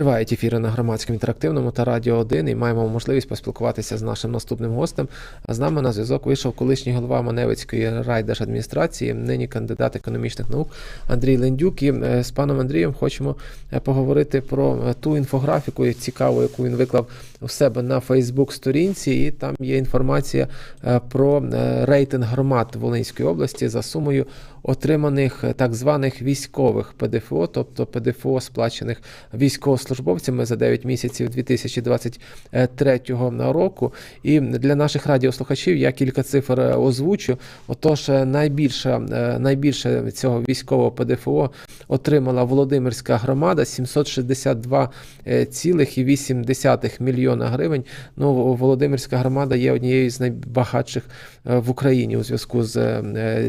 Тривають ефіри на громадському інтерактивному та радіо 1 і маємо можливість поспілкуватися з нашим наступним гостем. А з нами на зв'язок вийшов колишній голова Маневицької райдержадміністрації, нині кандидат економічних наук Андрій Лендюк. І е, з паном Андрієм хочемо е, поговорити про е, ту інфографіку цікаву, яку він виклав у себе на Фейсбук-сторінці. І там є інформація про рейтинг громад Волинської області за сумою отриманих е, так званих військових ПДФО, тобто ПДФО сплачених військовослужбовцями за 9 місяців 2023 року. І для наших радіослухачів я кілька цифр е, озвучу. Отож, е, найбільша, е, найбільше цього військового ПДФО отримала Володимирська громада 762,8 мільйона гривень. Ну, Володимирська громада є однією з найбагатших в Україні у зв'язку з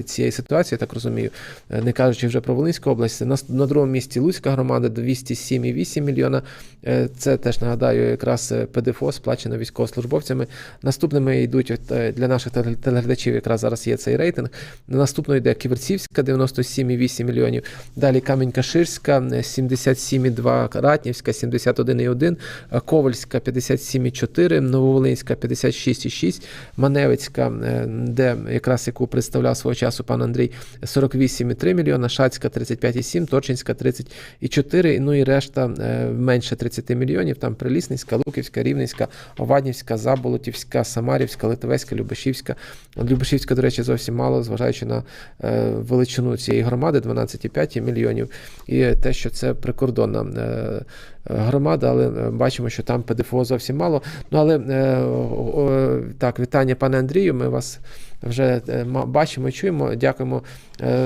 цією ситуацією, так розумію, Е, не кажучи вже про Волинську область. На, на другому місці Луцька громада 207,8 мільйона. Е, Це теж нагадаю, якраз е, ПДФО сплачено військовослужбовцями. Наступними йдуть для наших телеглядачів. Якраз зараз є цей рейтинг. Наступно йде Ківерцівська 97,8 мільйонів. Далі Камінь-Каширська е, 77,2, Ратнівська 71,1, е, Ковальська 57,4, Нововолинська 56,6, Маневицька, де якраз яку представляв свого часу пан Андрій 48,3 мільйона, Шацька 35,7, Точинська 30,4, ну і решта е, менше 30 мільйонів. Там Прилісницька, Луківська, Рівненська, Оваднівська, Заболотівська, Самарівська, Литовецька, Любешівська. Любешівська, до речі, зовсім мало, зважаючи на е, величину цієї громади 12,5 мільйонів. І те, що це прикордонна е, громада, але е, бачимо, що там ПДФО зовсім мало. Ну але е, так, вітання, пане Андрію. Ми вас вже е, бачимо чуємо. Дякуємо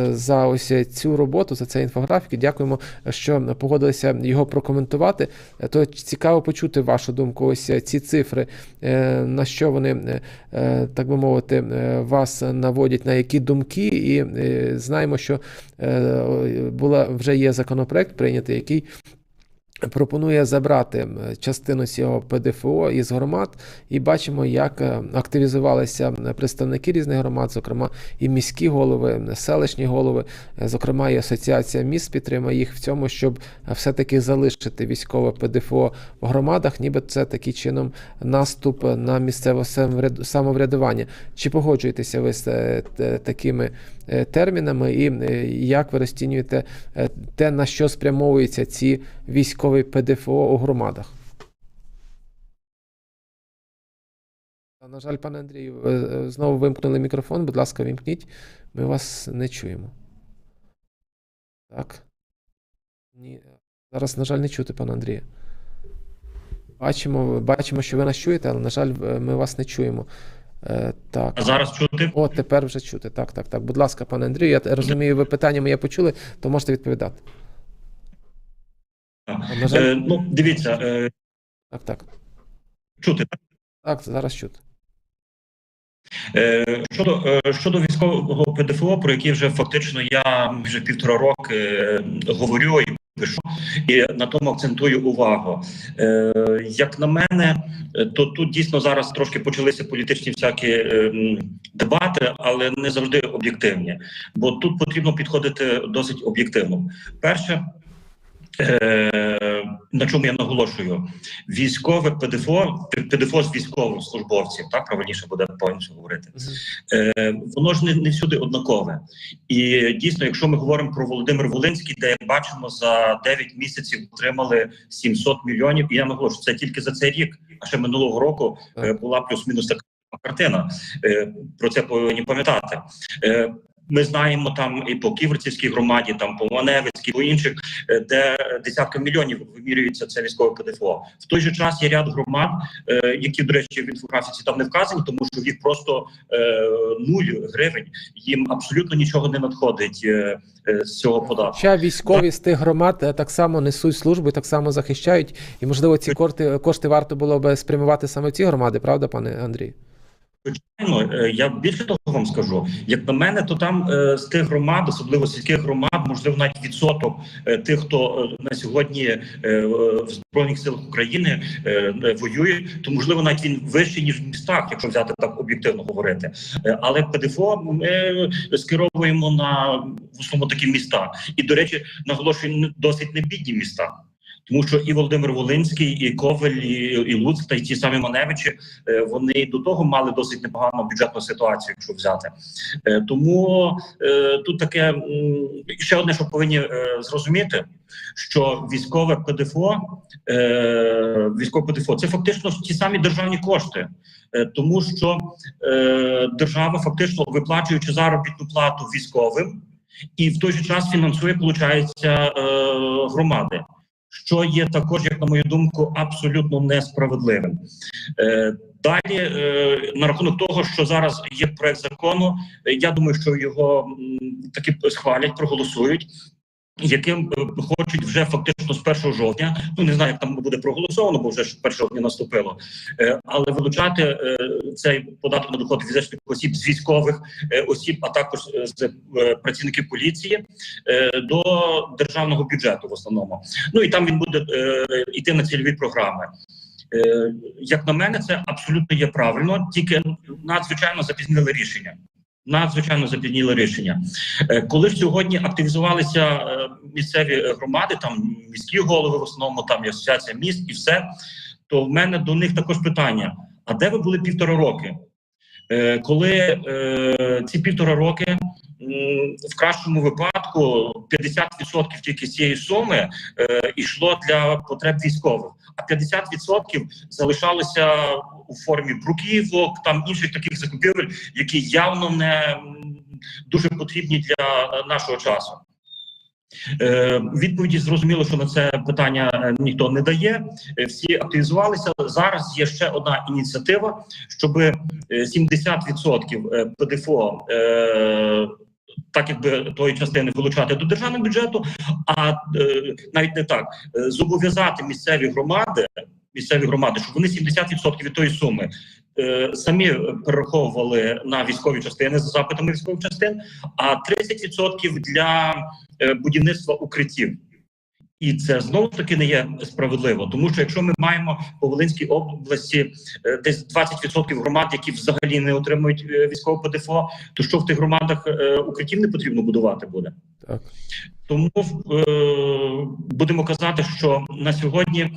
за ось цю роботу, за цей інфографік. Дякуємо, що погодилися його прокоментувати. То цікаво почути вашу думку. Ось ці цифри, на що вони, так би мовити, вас наводять на які думки, і знаємо, що була вже є законопроект прийнятий, який пропонує забрати частину цього ПДФО із громад, і бачимо, як е, активізувалися представники різних громад, зокрема і міські голови, селищні голови, е, зокрема і асоціація міст підтримує їх в цьому, щоб е, все-таки залишити військове ПДФО в громадах, ніби це таким чином наступ на місцеве самовряд- самоврядування. Чи погоджуєтеся ви з такими термінами, і е, як ви розцінюєте е, те, на що спрямовуються ці військові ПДФО у громадах? На жаль, пане Андрію, е, е, знову вимкнули мікрофон. Будь ласка, вімкніть. Ми вас не чуємо. Так. Ні. Зараз, на жаль, не чути, пане Андрію. Бачимо, бачимо, що ви нас чуєте, але, на жаль, е, ми вас не чуємо. Е, Так. А зараз чути? О, тепер вже чути. Так, так, так. Будь ласка, пане Андрію, я розумію, ви питання моє почули, то можете відповідати. Е, ну, дивіться, е, Так, так. чути. так? Так, зараз чути. Е, щодо, е, щодо військового ПДФО, про який вже фактично я вже півтора роки е, говорю і пишу, і на тому акцентую увагу. Як на мене, то тут дійсно зараз трошки почалися політичні всякі е, дебати, але не завжди об'єктивні. Бо тут потрібно підходити досить об'єктивно. Перше. Е, на чому я наголошую, військове ПДФО, ПДФО з військовослужбовців, так правильніше буде повністю говорити. Е, воно ж не, не всюди однакове. І дійсно, якщо ми говоримо про Володимир Волинський, де бачимо за 9 місяців отримали 700 мільйонів. І я наголошую, це тільки за цей рік. А ще минулого року е, була плюс-мінус така картина. Е, про це повинні пам'ятати. Е, ми знаємо там і по Ківерцівській громаді, там по Маневицькій, по інших, е, де десятки мільйонів вимірюється це військове ПДФО. В той же час є ряд громад, е, які, до речі, в інфографіці там не вказані, тому що їх просто е, нуль гривень. Їм абсолютно нічого не надходить з цього податку. Хоча військові з тих громад так само несуть службу так само захищають. І, можливо, ці кошти, кошти варто було би спрямувати саме в ці громади, правда, пане Андрій? Звичайно, е, я більше того вам скажу. Як на мене, то там е, з тих громад, особливо сільських громад, можливо, навіть відсоток е, тих, хто е, на сьогодні е, в збройних силах України е, е, воює, то можливо навіть він вищий ніж в містах, якщо взяти так об'єктивно говорити. Е, але ПДФО ми скеровуємо на в основному такі міста. І до речі, наголошую досить не бідні міста. Тому що і Володимир Волинський, і Коваль, і, і Луцьк, та й ті самі Маневичі, е, вони до того мали досить непогану бюджетну ситуацію, якщо взяти. Е, Тому е, тут таке ще одне, що повинні зрозуміти, що військове ПДФО, військове ПДФО це фактично ті самі державні кошти, тому що е, держава фактично виплачуючи заробітну плату військовим, і в той же час фінансує, виходить, е, громади. Що є також, як на мою думку, абсолютно несправедливим. Е, далі е, на рахунок того, що зараз є проект закону, е, я думаю, що його м, таки схвалять, проголосують. Яким е, хочуть вже фактично з 1 жовтня, ну не знаю, як там буде проголосовано, бо вже ж 1 жовтня наступило, е, але вилучати е, цей податок на доход фізичних осіб з військових осіб, а також з працівників поліції до державного бюджету в основному. Ну і там він буде йти на цільові програми. Як на мене, це абсолютно є правильно, тільки надзвичайно запізнили рішення. Надзвичайно запізніле рішення. Е, Коли ж сьогодні активізувалися е, місцеві громади, там міські голови в основному, там і асоціація міст і все, то в мене до них також питання: а де ви були півтора роки? Е, Коли е, ці півтора роки в кращому випадку 50% тільки цієї суми е, йшло для потреб військових, а 50% залишалося у формі бруківок, там інших таких закупівель, які явно не дуже потрібні для нашого часу. Е, відповіді зрозуміло, що на це питання е, ніхто не дає. Е, всі активізувалися. Зараз є ще одна ініціатива, щоб е, 70% е, ПДФО. Так, якби тої частини вилучати до державного бюджету, а е, навіть не так зобов'язати місцеві громади, місцеві громади, щоб вони 70% від тої суми самі перераховували на військові частини за запитами військових частин, а 30% для е, будівництва укриттів. І це знову ж таки не є справедливо, тому що якщо ми маємо по Волинській області е, десь 20% громад, які взагалі не отримують е, військове ПДФО, то що в тих громадах е, укриттів не потрібно будувати буде? Так. Тому е, будемо казати, що на сьогодні.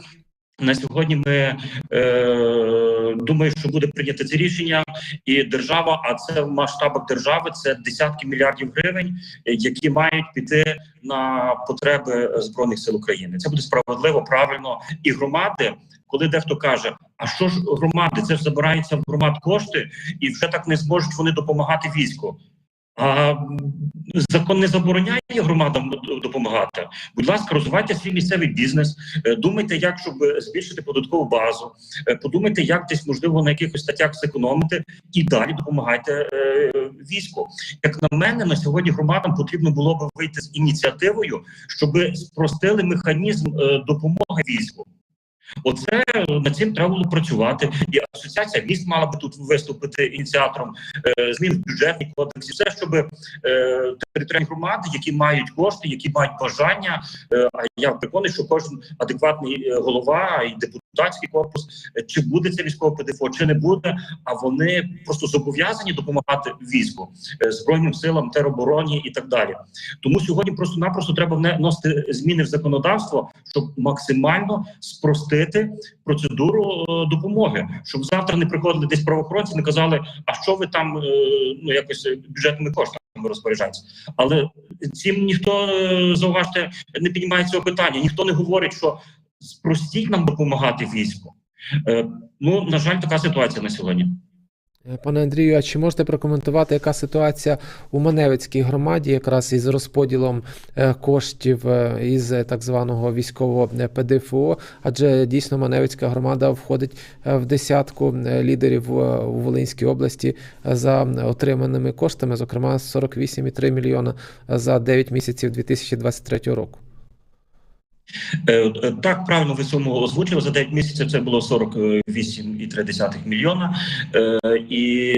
На сьогодні ми е, думаю, що буде прийнято це рішення, і держава, а це в масштабах держави це десятки мільярдів гривень, які мають піти на потреби збройних сил України. Це буде справедливо, правильно і громади. Коли дехто каже, а що ж громади? Це ж забираються в громад кошти, і вже так не зможуть вони допомагати війську. А закон не забороняє громадам допомагати. Будь ласка, розвивайте свій місцевий бізнес, е, думайте, як щоб збільшити податкову базу, е, подумайте, як десь можливо на якихось статтях зекономити, і далі допомагайте е, війську. Як на мене, на сьогодні громадам потрібно було би вийти з ініціативою, щоб спростили механізм е, допомоги війську. Оце над цим треба було працювати, і асоціація міст мала би тут виступити ініціатором е, змін в бюджетний кодекс, все, щоб е, територіальні громади, які мають кошти, які мають бажання. Е, а я переконаний, що кожен адекватний е, голова і депутатський корпус, е, чи буде це військове ПДФО, чи не буде. А вони просто зобов'язані допомагати війську, е, збройним силам, теробороні і так далі. Тому сьогодні просто-напросто треба вносити зміни в законодавство, щоб максимально спростити процедуру е, допомоги, щоб завтра не приходили десь правоохоронці, не казали, а що ви там ну якось бюджетними коштами розпоряджаєтеся. Але цим ніхто зауважте не піднімає цього питання. Ніхто не говорить, що спростіть нам допомагати війську. Е, Ну на жаль, така ситуація на сьогодні. Е, Пане Андрію, а чи можете прокоментувати, яка ситуація у Маневицькій громаді, якраз із розподілом е, коштів із так званого військового ПДФО? Адже дійсно Маневицька громада входить в десятку лідерів у Волинській області за отриманими коштами, зокрема 48,3 мільйона за 9 місяців 2023 року. Е, е, Так, правильно ви суму озвучили. За 9 місяців це було 48,3 мільйона. Е, І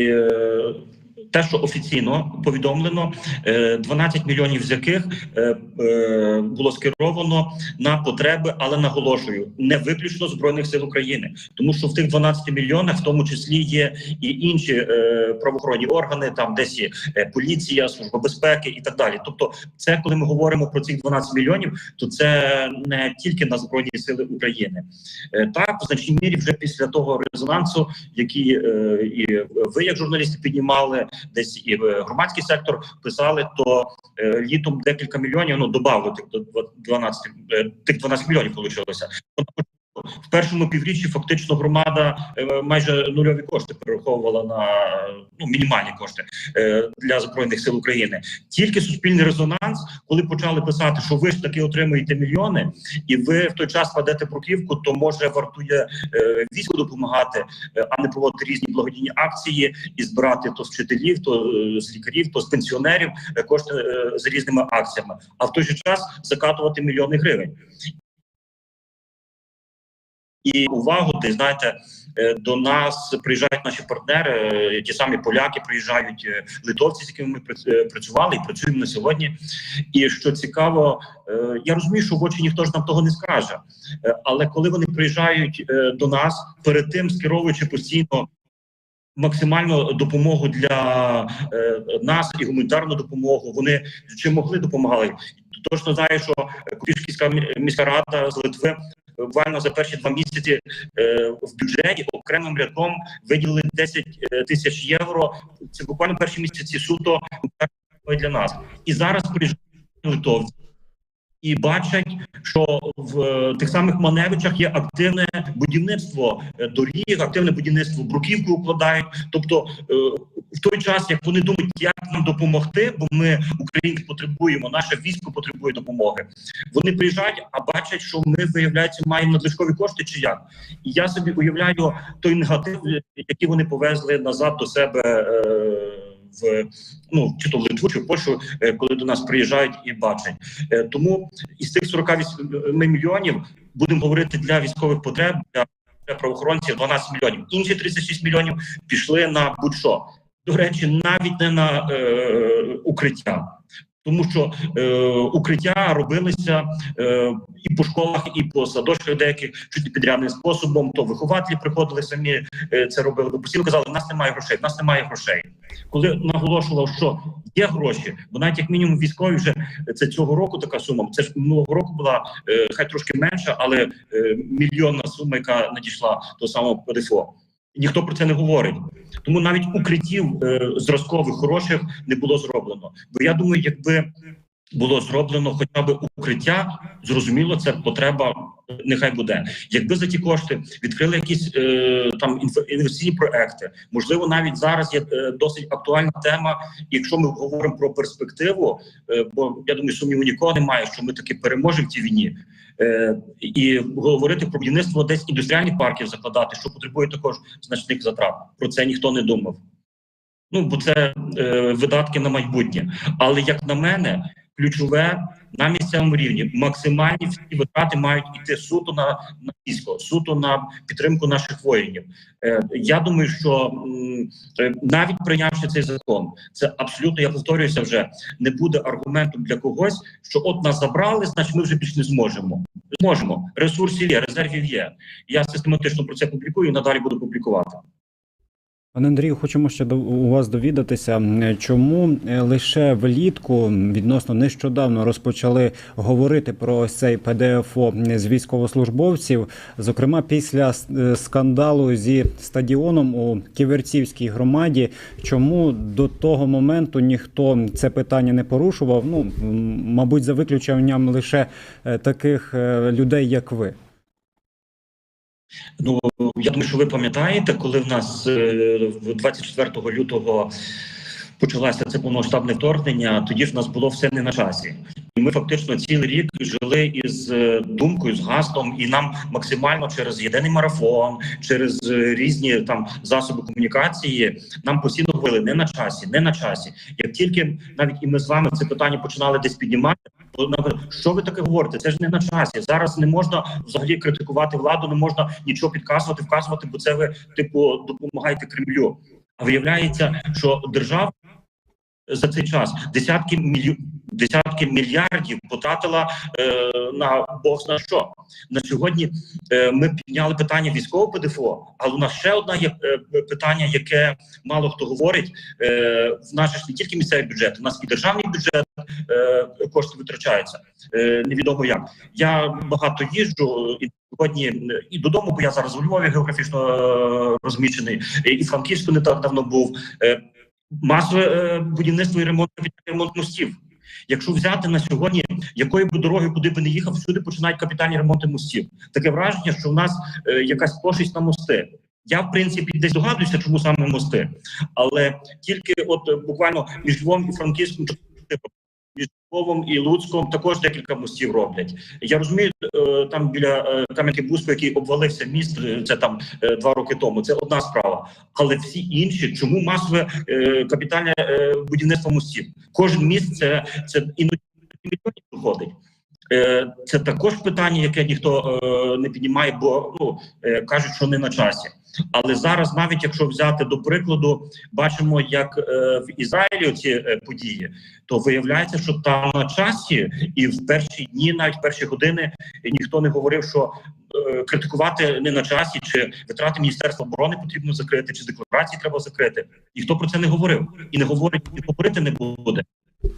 те, що офіційно повідомлено, е, 12 мільйонів з яких е, е, було скеровано на потреби, але наголошую, не виключно збройних сил України, тому що в тих 12 мільйонах, в тому числі, є і інші е, правоохоронні органи, там десь є е, поліція, служба безпеки і так далі. Тобто, це коли ми говоримо про цих 12 мільйонів, то це не тільки на збройні сили України. Е, Так, в значній мірі вже після того резонансу, який е, і ви, як журналісти, піднімали, десь і е, громадський сектор писали, то е, літом декілька мільйонів ну додали тих до 12, е, тих 12 мільйонів вийшлося. В першому півріччі фактично громада е, майже нульові кошти перераховувала на ну мінімальні кошти е, для збройних сил України. Тільки суспільний резонанс, коли почали писати, що ви ж таки отримуєте мільйони, і ви в той час кладете бруківку, то може вартує е, війську допомагати, а не проводити різні благодійні акції і збирати то з вчителів, то з лікарів, то з пенсіонерів кошти за різними акціями, а в той же час закатувати мільйони гривень. І увагу, де знаєте, е, до нас приїжджають наші партнери, е, ті самі поляки, приїжджають е, литовці, з якими ми прац- працювали і працюємо на сьогодні. І що цікаво, я розумію, що в очі ніхто ж нам того не скаже. Але коли вони приїжджають до нас, перед тим скеровуючи постійно максимальну допомогу для е, нас і гуманітарну допомогу, вони чим могли допомагали. Точно знаю, що Купішківська міська рада з Литви буквально за перші два місяці е, в бюджеті окремим рядком виділили 10 е, тисяч євро. Це буквально перші місяці суто для нас. І зараз приїжджають литовці і бачать, що в е, тих самих Маневичах є активне будівництво е, доріг, активне будівництво бруківку укладають. Тобто, е, в той час, як вони думають, як нам допомогти, бо ми українці потребуємо, наше військо потребує допомоги. Вони приїжджають, а бачать, що ми виявляється маємо надлишкові кошти, чи як. І я собі уявляю той негатив, який вони повезли назад до себе. Е, в ну чи то в Литву, чи в Польщу, е, коли до нас приїжджають і бачать. Е, Тому із тих 48 мільйонів будемо говорити для військових потреб для правоохоронців 12 мільйонів. Інші 36 мільйонів пішли на будь-що. До речі, навіть не на е, укриття. Тому що е, укриття робилися е, і по школах, і по садочках деяких чуть не підрядним способом. То вихователі приходили самі е, це робили. Бо постійно казали, нас немає грошей, нас немає грошей. Коли наголошував, що є гроші, бо навіть як мінімум військові вже це цього року така сума. Це ж минулого року була е, хай трошки менша, але е, мільйонна сума, яка надійшла до самого ПДФО. Ніхто про це не говорить. Тому навіть укриттів е, зразкових хороших не було зроблено. Бо я думаю, якби було зроблено хоча б укриття, зрозуміло, це потреба нехай буде. Якби за ті кошти відкрили якісь е, там інвестиційні проекти, можливо, навіть зараз є е, досить актуальна тема. Якщо ми говоримо про перспективу, е, бо я думаю, сумніву нікого немає, що ми таки переможемо в цій війні. Е, і говорити про будівництво десь індустріальних парків закладати, що потребує також значних затрат. Про це ніхто не думав. Ну бо це е, видатки на майбутнє. Але як на мене, ключове на місцевому рівні максимальні всі витрати мають йти суто на, на військо, суто на підтримку наших воїнів. Е, я думаю, що е, навіть прийнявши цей закон, це абсолютно я повторююся вже не буде аргументом для когось, що от нас забрали, значить ми вже більш не зможемо. Зможемо. Ресурсів є, резервів є. Я систематично про це публікую і надалі буду публікувати. Пане Андрію, хочемо ще до у вас довідатися, чому е, лише влітку відносно нещодавно розпочали говорити про ось цей ПДФО з військовослужбовців, зокрема після е, скандалу зі стадіоном у Ківерцівській громаді. Чому до того моменту ніхто це питання не порушував? Ну мабуть, за виключенням лише е, таких е, людей, як ви. Ну я думаю, що ви пам'ятаєте, коли в нас е, в 24 лютого почалося це повноштабне вторгнення, тоді ж в нас було все не на часі. Ми фактично цілий рік жили із е, думкою, з гаслом, і нам максимально через єдиний марафон, через е, різні там засоби комунікації, нам постійно говорили не на часі, не на часі. Як тільки навіть і ми з вами це питання починали десь піднімати, що ви таке говорите? Це ж не на часі. Зараз не можна взагалі критикувати владу, не можна нічого підказувати, вказувати, бо це ви типу допомагаєте Кремлю. А виявляється, що держава за цей час. Десятки мільйонів. Десятки мільярдів потратила е, на Бог зна що. На сьогодні е, ми підняли питання військового ПДФО, але у нас ще одне є е, питання, яке мало хто говорить. Е, в нас ж не тільки місцевий бюджет, у нас і державний бюджет е, кошти витрачаються. Е, невідомо як. Я багато їжджу і сьогодні і додому, бо я зараз у Львові географічно е, розміщений, і Франківську не так давно був. Е, масове будівництво і ремонт ремонт мостів. Якщо взяти на сьогодні, якої б дороги, куди би не їхав, всюди починають капітальні ремонти мостів. Таке враження, що в нас е, якась пошість на мости. Я в принципі десь догадуюся, чому саме мости, але тільки от е, буквально між Львом і Франківськом між Львовом і Луцьком також декілька мостів роблять. Я розумію, е, там біля е, Кам'янки Бузького, який обвалився міст, е, це там два роки тому. Це одна справа. Але всі інші, чому масове капітальне будівництво мостів? Кожен міст це, це іноді мільйонів доходить. Е, Це також питання, яке ніхто не піднімає, бо ну кажуть, що не на часі. Але зараз, навіть якщо взяти до прикладу, бачимо, як е, в Ізраїлі ці е, події, то виявляється, що там на часі, і в перші дні, навіть в перші години, ніхто не говорив, що е, критикувати не на часі, чи витрати Міністерства оборони потрібно закрити, чи декларації треба закрити. Ніхто про це не говорив і не говорить, і говорити не буде.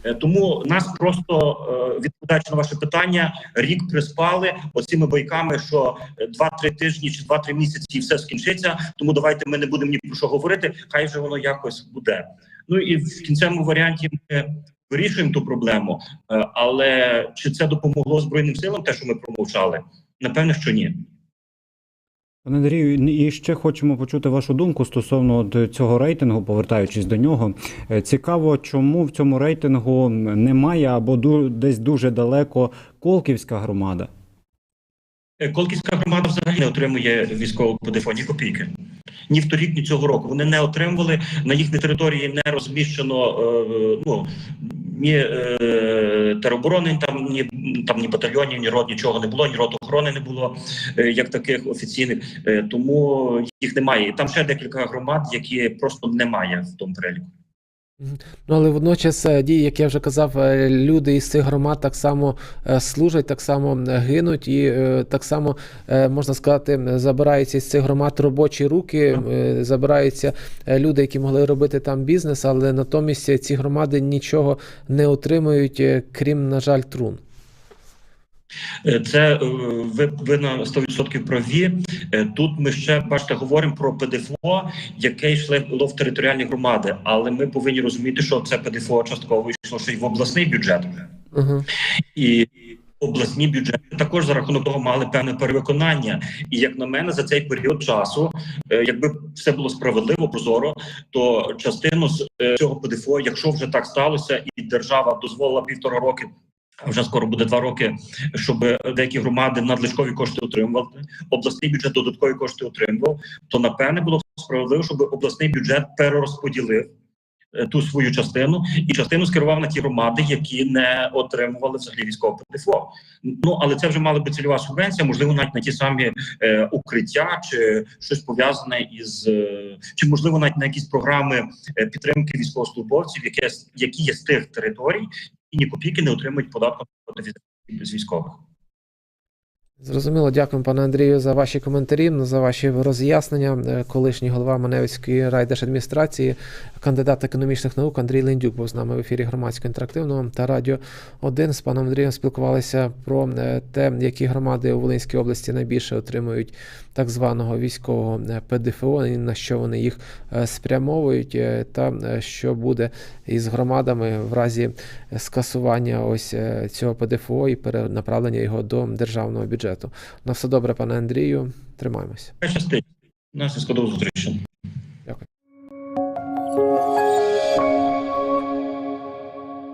Е, Тому нас просто е, відповідаючи на ваше питання, рік приспали оцими бойками, що е, 2-3 тижні чи 2-3 місяці все скінчиться. Тому давайте ми не будемо ні про що говорити. Хай же воно якось буде. Ну і в кінцевому варіанті ми вирішуємо ту проблему. Е, Але чи це допомогло збройним силам? Те, що ми промовчали, напевне, що ні. Пане Андрію, і ще хочемо почути вашу думку стосовно цього рейтингу, повертаючись до нього. Е, Цікаво, чому в цьому рейтингу немає або десь дуже далеко Колківська громада. Е, Колківська громада взагалі не отримує військового ПДФО ні копійки. Ні в торік, ні цього року. Вони не отримували на їхній території не розміщено е, ну, ні е, тероборони, там ні там ні батальйонів, ні рот, нічого не було, ні рот охорони не було е, як таких офіційних. Е, тому їх немає. Там ще декілька громад, які просто немає в тому переліку. Ну, але водночас е, дії, як я вже казав, е, люди із цих громад так само е, служать, так само гинуть, і е, так само е, можна сказати, м, забираються з цих громад робочі руки, е, забираються е, люди, які могли робити там бізнес, але натомість е, ці громади нічого не отримують, е, крім, на жаль, трун. Е, Це е, ви, ви на 100% праві. Тут ми ще бачите, говоримо про ПДФО, яке йшло в територіальні громади, але ми повинні розуміти, що це ПДФО частково йшло ще й в обласний бюджет. Угу. І обласні бюджети також за рахунок того мали певне перевиконання. І як на мене, за цей період часу, е, якби все було справедливо, прозоро, то частину з цього ПДФО, якщо вже так сталося, і держава дозволила півтора роки. Вже скоро буде два роки, щоб деякі громади надлишкові кошти отримували. Обласний бюджет додаткові кошти отримував. То напевне було справедливо, щоб обласний бюджет перерозподілив е, ту свою частину і частину скерував на ті громади, які не отримували взагалі військового ПДФО. Ну але це вже мала би цільова субвенція, можливо, навіть на ті самі е, укриття чи щось пов'язане із е, чи можливо навіть на якісь програми е, підтримки військовослужбовців, яке які є з тих територій, і ні копійки не отримують податку з військових. Зрозуміло, дякуємо, пане Андрію, за ваші коментарі, за ваші роз'яснення. Е, Колишній голова Маневської райдержадміністрації, кандидат економічних наук Андрій Лендюк був з нами в ефірі громадського інтерактивного та радіо 1. З паном Андрієм спілкувалися про е, те, які громади у Волинській області найбільше отримують так званого військового е, ПДФО, і на що вони їх спрямовують, та що буде із громадами в разі скасування ось цього ПДФО і перенаправлення його до державного бюджету. На все добре, пане Андрію. Тримаємось. Щастить. Нас складу зустрічі.